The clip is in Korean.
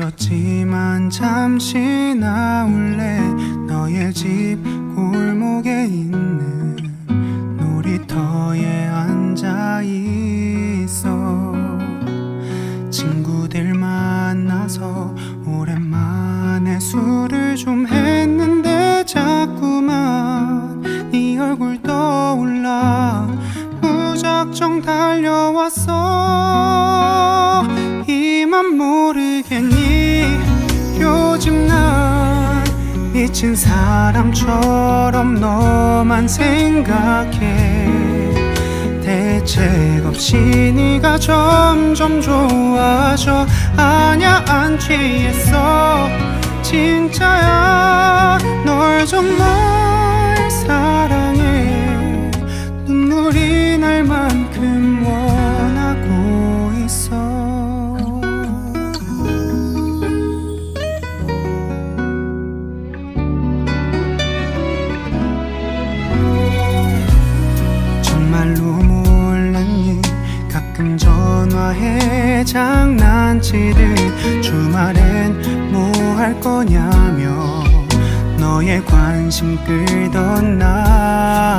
늦었지만 잠시 나올래? 너의 집 골목에 있는 놀이터에 앉아 있어. 친구들 만나서 오랜만에 술을 좀 했는데 자꾸만 네 얼굴 떠올라. 무작정 달려왔어 모르겠니 요즘 난 미친 사람처럼 너만 생각해. 대책 없이 네가 점점 좋아져 아냐 안 취했어. 진짜야 전화해 장난치듯 주말엔 뭐 할 거냐며 너의 관심 끌던 나